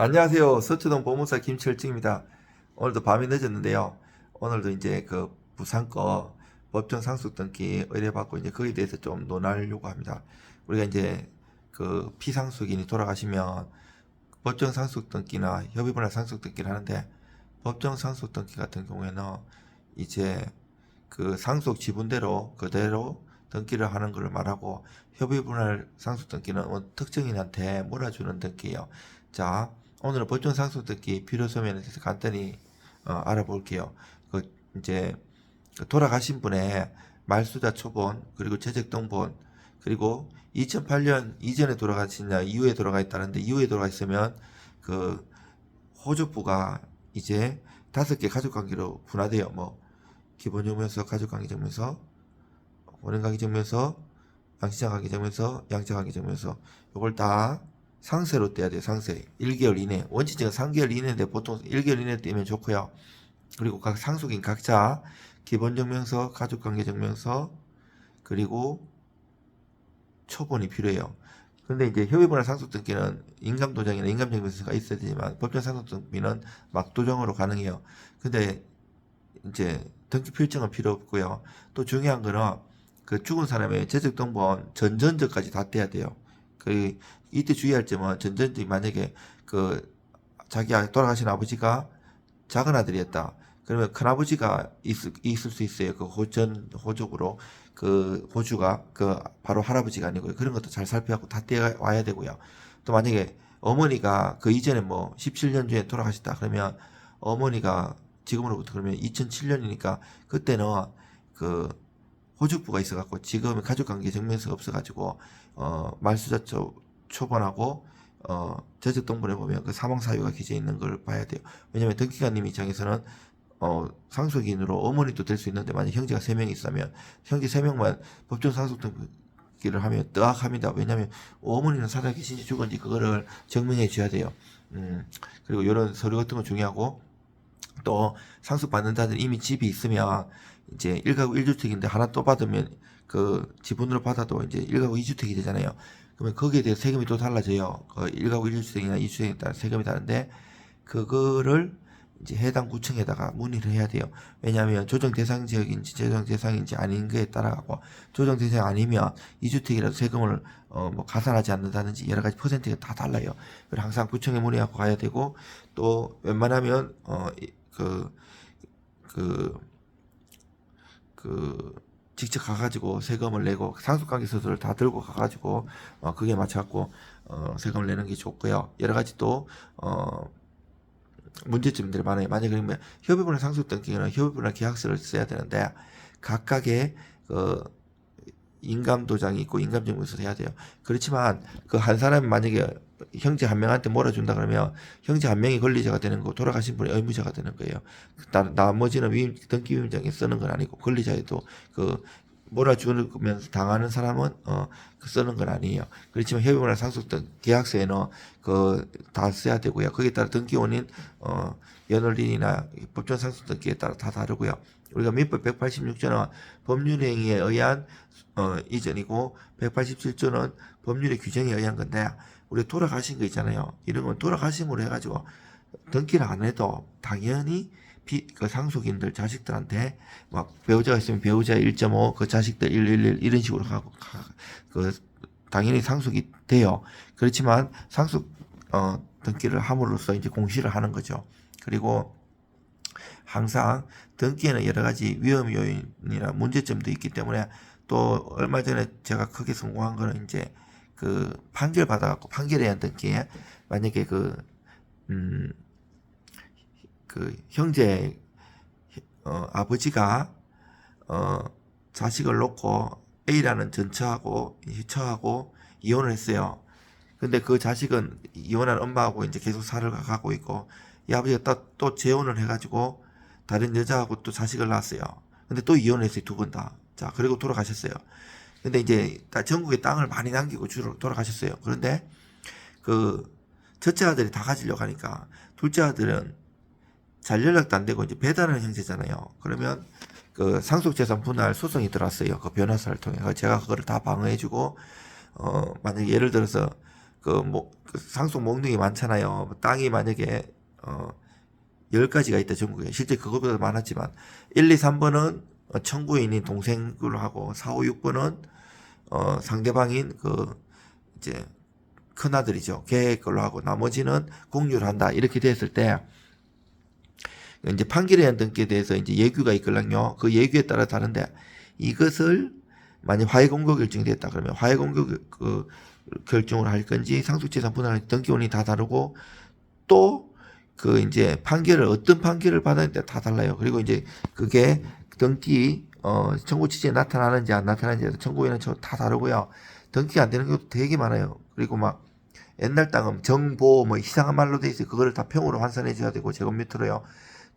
안녕하세요. 서초동 보문사 김철증입니다. 오늘도 밤이 늦었는데요. 오늘도 이제 그 부산 거 법정 상속 등기 의뢰받고 이제 거기에 대해서 좀 논하려고 합니다. 우리가 이제 그 피상속인이 돌아가시면 법정 상속 등기나 협의분할 상속 등기를 하는데 법정 상속 등기 같은 경우에는 이제 그 상속 지분대로 그대로 등기를 하는 것을 말하고 협의분할 상속 등기는 뭐 특정인한테 몰아주는 등기예요. 자, 오늘은 법정 상속 등기 필요 소면에 대해서 간단히 어, 알아볼게요. 그 이제 그 돌아가신 분의 말수자 초본 그리고 재적 등본 그리고 2008년 이전에 돌아가시냐 이후에 돌아가 있다는데 이후에 돌아가 있으면 그 호주부가 이제 다섯 개 가족관계로 분화돼요. 뭐 기본증명서, 가족관계증명서, 원인관계증명서, 양시장관계증명서, 양자관계증명서 이걸 다 상세로 떼야 돼요. 상세 1개월 이내 원칙적인 3개월 이내인데 보통 1개월 이내 떼면 좋고요. 그리고 각 상속인 각자 기본증명서, 가족관계증명서 그리고 초본이 필요해요. 근데 이제 협의분할 상속 등기는 인감 도장이나 인감 증명서가 있어야 되지만 법정 상속 등기는 막도정으로 가능해요. 근데 이제 등기 필증은 필요 없고요. 또 중요한 거는 그 죽은 사람의 재적 등본 전전적까지 다 떼야 돼요. 그 이때 주의할 점은 전전적 만약에 그 자기 돌아가신 아버지가 작은 아들이었다. 그러면 큰 아버지가 있을, 있을 수 있어요. 그 호전 호족으로 그 호주가 그 바로 할아버지가 아니고요. 그런 것도 잘 살펴갖고 다 떼와야 되고요. 또 만약에 어머니가 그 이전에 뭐 17년 전에 돌아가셨다 그러면 어머니가 지금으로부터 그러면 2007년이니까 그때는 그 호주부가 있어갖고 지금은 가족관계 증명서가 없어가지고 어 말수자 초, 초본하고 어 저적 동본에 보면 그 사망 사유가 기재 있는 걸 봐야 돼요. 왜냐면 등기관님 입장에서는 어 상속인으로 어머니도 될 수 있는데 만약 형제가 세명 있으면 형제 세 명만 법정 상속 등기를 하면 뜨악합니다. 왜냐면 어머니는 살아 계신지 죽은지 그거를 증명해 줘야 돼요. 음 그리고 이런 서류 같은 거 중요하고 또 상속 받는다는 이미 집이 있으면 이제 1가구 1주택인데 하나 또 받으면 그 지분으로 받아도 이제 1가구 2주택이 되잖아요. 그러면 거기에 대해 세금이 또 달라져요. 그 1가구 1주택이나 2주택에 따라 세금이 다른데 그거를 이제 해당 구청에다가 문의를 해야 돼요. 왜냐하면 조정 대상 지역인지 조정 대상인지 아닌 거에 따라가고 조정 대상 아니면 2주택이라도 세금을 어 뭐 가산하지 않는다든지 여러 가지 퍼센트가 다 달라요. 그래서 항상 구청에 문의하고 가야 되고 또 웬만하면 어그 그, 그, 직접 가가지고 세금을 내고 상속관계 서술을 다 들고 가가지고 어, 그게 맞춰갖고 어, 세금을 내는 게 좋고요. 여러 가지 또 어, 문제점들이 많아요. 만약에 그러면 협의분할 상속 등기는 협의분할 계약서를 써야 되는데 각각의 그 인감 도장이 있고 인감 증명서를 해야 돼요. 그렇지만 그 한 사람이 만약에 형제 한 명한테 몰아준다 그러면 형제 한 명이 권리자가 되는 거고 돌아가신 분이 의무자가 되는 거예요. 나, 나머지는 위임, 등기 위임장에 쓰는 건 아니고 권리자에도 그 몰아주면서 당하는 사람은 어, 그 쓰는 건 아니에요. 그렇지만 협의문화 상속 등 계약서에는 그 다 써야 되고요. 거기에 따라 등기 원인 어, 연월일이나 법정 상속 등기에 따라 다 다르고요. 우리가 민법 186조는 법률행위에 의한 어, 이전이고 187조는 법률의 규정에 의한 건데 우리 돌아가신 거 있잖아요. 이런 건 돌아가심으로 해가지고 등기를 안 해도 당연히 비, 그 상속인들 자식들한테 막 배우자가 있으면 배우자 1.5, 그 자식들 111 이런 식으로 가고 가, 그 당연히 상속이 돼요. 그렇지만 상속 어, 등기를 함으로써 이제 공시를 하는 거죠. 그리고 항상 등기에는 여러 가지 위험 요인이나 문제점도 있기 때문에 또 얼마 전에 제가 크게 성공한 거는 이제 그 판결 받아갖고 판결에 의한 등기에 만약에 그, 음, 그 형제, 어, 아버지가, 어, 자식을 놓고 A라는 전처하고 희처하고 이혼을 했어요. 근데 그 자식은 이혼한 엄마하고 이제 계속 살을 가고 있고 이 아버지가 또, 또 재혼을 해가지고 다른 여자하고 또 자식을 낳았어요. 근데 또 이혼을 했어요. 두 번 다. 자, 그리고 돌아가셨어요. 근데 이제 다 전국에 땅을 많이 남기고 주로 돌아가셨어요. 그런데 그 첫째 아들이 다 가지려고 하니까 둘째 아들은 잘 연락도 안 되고 이제 배달하는 형제잖아요. 그러면 그 상속재산 분할 소송이 들어왔어요. 그 변호사를 통해. 제가 그거를 다 방어해주고 어 만약 에 예를 들어서 뭐, 그 상속 몽둥이 많잖아요. 뭐 땅이 만약에, 어, 10가지가 있다, 전국에. 실제 그것보다 많았지만, 1, 2, 3번은 청구인인 동생으로 하고, 4, 5, 6번은, 어, 상대방인 그, 이제, 큰아들이죠. 걔 걸로 하고, 나머지는 공유를 한다. 이렇게 됐을 때, 이제 판결의 등기에 대해서 이제 예규가 있걸랑요. 그 예규에 따라 다른데, 이것을 만약 화해 공고 결정이 됐다 그러면 화해 공고 그 결정을 할 건지 상속재산 분할 등기원이 다 다르고 또 그 이제 판결을 어떤 판결을 받았는데 다 달라요. 그리고 이제 그게 등기 어 청구 취지에 나타나는지 안 나타나는지 저다 다르고요. 등기가 안 되는 것도 되게 많아요. 그리고 막 옛날 땅은 정보 뭐 이상한 말로 돼 있어요. 그거를 다 평으로 환산해 줘야 되고 제곱미터로요.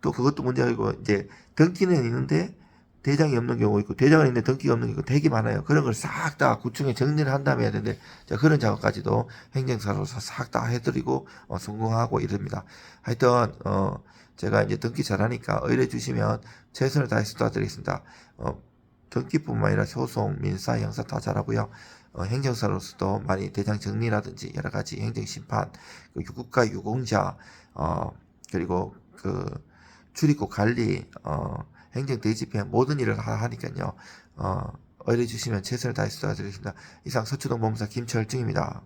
또 그것도 문제이고 이제 등기는 있는데 대장이 없는 경우 있고 대장은 있는데 등기가 없는 경우 되게 많아요. 그런 걸 싹 다 구청에 정리를 한 다음에 해야 되는데 자, 그런 작업까지도 행정사로서 싹 다 해드리고 어, 성공하고 이럽니다. 하여튼 어, 제가 이제 등기 잘하니까 의뢰 주시면 최선을 다해서 도와드리겠습니다. 어, 등기뿐만 아니라 소송, 민사, 형사 다 잘하고요. 어, 행정사로서도 많이 대장 정리라든지 여러 가지 행정 심판, 그 유국가 유공자, 어, 그리고 그 출입국 관리, 어, 행정 대집회 모든 일을 다 하니까요. 어, 의뢰 주시면 최선을 다해서 도와드리겠습니다. 이상 서초동 법무사 김철중입니다.